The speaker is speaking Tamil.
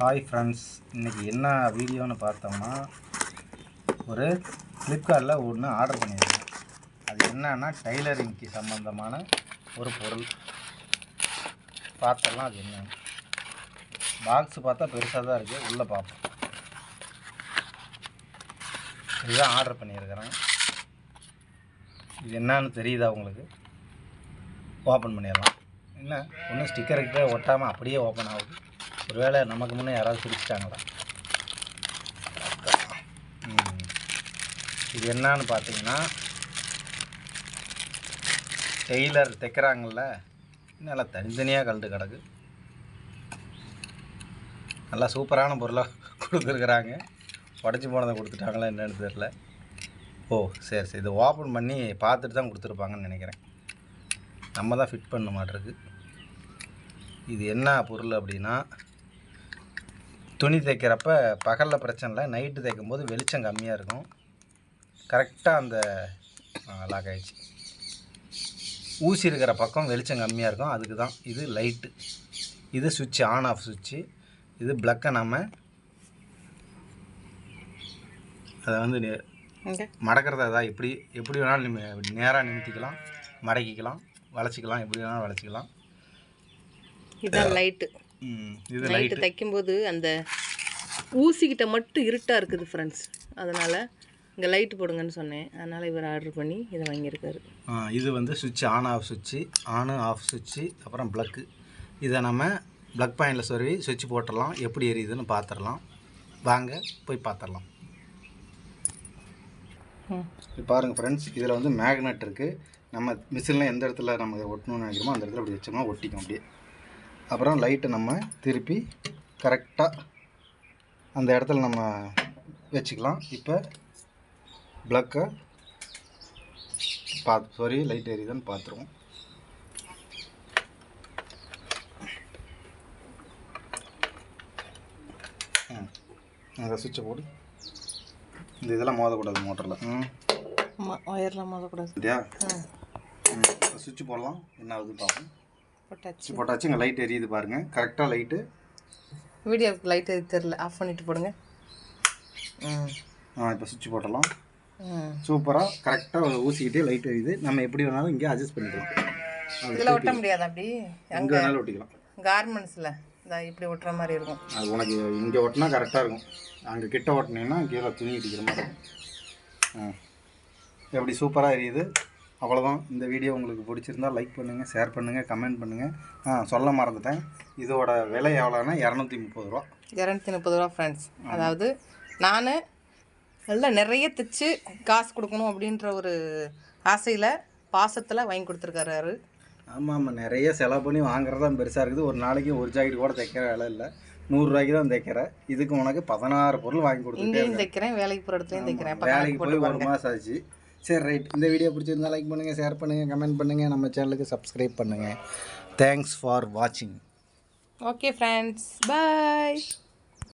ஹாய் ஃப்ரெண்ட்ஸ் இன்றைக்கி என்ன வீடியோன்னு பார்த்தோம்னா ஒரு ஃப்ளிப்கார்ட்டில் ஒன்று ஆர்டர் பண்ணியிருக்கேன் அது என்னன்னா டைலரிங்க்கு சம்மந்தமான ஒரு பொருள். பார்த்தலாம் அது என்ன பாக்ஸ் பார்த்தா பெருசாக தான் இருக்குது உள்ளே பார்ப்போம். இதுதான் ஆர்டர் பண்ணியிருக்கிறேன். இது என்னன்னு தெரியுதா உங்களுக்கு? ஓப்பன் பண்ணிடலாம். என்ன? ஒன்றும் ஸ்டிக்கருக்கு ஒட்டாமல் அப்படியே ஓப்பன் ஆகுது. ஒருவேளை நமக்கு முன்னே யாராவது பிடிச்சிட்டாங்களா இது என்னன்னு பார்த்தீங்கன்னா டெய்லர் தைக்கிறாங்கல்ல நல்லா தனித்தனியாக கழுது கிடக்கு. நல்லா சூப்பரான பொருளாக கொடுத்துருக்குறாங்க. உடச்சி போனதை கொடுத்துட்டாங்களா என்னென்னு தெரில ஓ சரி சரி. இதை ஓப்பன் பண்ணி பார்த்துட்டு தான் கொடுத்துருப்பாங்கன்னு நினைக்கிறேன். நம்ம தான் ஃபிட் பண்ண மாட்டிருக்கு. இது என்ன பொருள் அப்படின்னா துணி தைக்கிறப்ப பகலில் பிரச்சனை இல்லை நைட்டு தைக்கும் போது வெளிச்சம் கம்மியாக இருக்கும். கரெக்டாக அந்த லாக் ஆயிடுச்சு. ஊசி இருக்கிற பக்கம் வெளிச்சம் கம்மியாக இருக்கும். அதுக்கு தான் இது லைட்டு இது சுவிட்ச் ஆன் ஆஃப் சுவிட்சு இது ப்ளக்கை நம்ம அதை வந்து மடக்கிறத அதான் எப்படி எப்படி வேணாலும் நிமி நேராக நிமித்திக்கலாம் மடக்கிக்கலாம் வளைச்சிக்கலாம் எப்படி வேணாலும் வளைச்சிக்கலாம். இதுதான் லைட்டு இது லைட்டு தைக்கும்போது அந்த ஊசிக்கிட்ட மட்டும் இருட்டாக இருக்குது ஃப்ரெண்ட்ஸ் அதனால் இங்கே லைட்டு போடுங்கன்னு சொன்னேன். அதனால் இவர் ஆர்டர் பண்ணி இதை வாங்கியிருக்காரு. இது வந்து சுவிட்ச் ஆன் ஆஃப் சுவிட்சு ஆனு ஆஃப் சுவிட்சு அப்புறம் ப்ளக்கு இதை நம்ம ப்ளக் பாயிண்டில் சொருவி சுவிட்ச் போட்டுடலாம். எப்படி எரியுதுன்னு பார்த்துடலாம் வாங்க போய் பார்த்துடலாம் பாருங்கள் ஃப்ரெண்ட்ஸ் இதில் வந்து மேக்னெட் இருக்குது நம்ம மிஷினில் எந்த இடத்துல நம்ம ஒட்டணும்னு நினைக்கிறோமோ அந்த இடத்துல அப்படி வச்சோம்னா ஒட்டிக்கும் அப்படியே. அப்புறம் லைட்டை நம்ம திருப்பி கரெக்டாக அந்த இடத்துல நம்ம வச்சுக்கலாம். இப்போ ப்ளக்கை பார்த்து சாரி லைட் எரியுதுன்னு பார்த்துருவோம் அந்த சுவிட்சை போடு இந்த இதெல்லாம் மோதக்கூடாது மோட்டரில் ம். ஒயர்லாம் மோதக்கூடாது. சரியா ம். சுவிட்ச் போடலாம். என்ன ஆகுதுன்னு பார்ப்போம். போட்டாச்சு. போட்டாச்சு இங்கே லைட் எரியுது பாருங்கள் கரெக்டாக லைட்டு வீடியோவுக்கு லைட் எது தெரில ஆஃப் பண்ணிட்டு போடுங்க. ஆ இப்போ சுவிட்ச் போட்டலாம் சூப்பராக கரெக்டாக ஊசிக்கிட்டே லைட் எரியுது. நம்ம எப்படி வேணாலும் இங்கே அட்ஜஸ்ட் பண்ணிக்கலாம். இதில் ஒட்ட முடியாது அப்படி? எங்கே வேணாலும் ஒட்டிக்கலாம். கார்மெண்ட்ஸில் இந்த இப்படி ஒட்டுற மாதிரி இருக்கும். அது உனக்கு இங்கே ஒட்டினா கரெக்டாக இருக்கும். அங்கே கிட்ட ஒட்டினீங்கன்னா கீழே துணி கட்டிக்கிற மாதிரி இருக்கும். ஆ எப்படி சூப்பராக எரியுது? அவ்வளோதான் இந்த வீடியோ உங்களுக்கு பிடிச்சிருந்தா லைக் பண்ணுங்கள் ஷேர் பண்ணுங்கள் கமெண்ட் பண்ணுங்கள் ஆ சொல்ல மறந்துட்டேன். இதோட விலை எவ்வளோன்னா இரநூத்தி முப்பது ரூபா. இரநூத்தி முப்பது ரூபா ஃப்ரெண்ட்ஸ் அதாவது நான் நல்லா நிறைய தைச்சு காசு கொடுக்கணும் அப்படின்ற ஒரு ஆசையில் பாசத்தில் வாங்கி கொடுத்துருக்காரு ஆமாம் ஆமாம் நிறைய செலவு பண்ணி வாங்குறது தான் பெருசாக இருக்குது. ஒரு நாளைக்கு ஒரு ஜாக்கெட் கூட தைக்கிற வேலை இல்லை. நூறுரூவாய்க்கு தான் தைக்கிறேன் இதுக்கு உனக்கு பதினாறு பொருள் வாங்கி இங்கேயும் தைக்கிறேன் வேலைக்கு போகிற இடத்துலையும் தைக்கிறேன். வேலைக்கு போய் ஒரு மாதம் ஆச்சு. சரி ரைட் இந்த வீடியோ பிடிச்சிருந்தா லைக் பண்ணுங்கள் ஷேர் பண்ணுங்கள் கமெண்ட் பண்ணுங்கள் நம்ம சேனலுக்கு சப்ஸ்கிரைப் பண்ணுங்கள் தேங்க்ஸ் ஃபார் வாட்சிங் ஓகே ஃப்ரெண்ட்ஸ் பாய்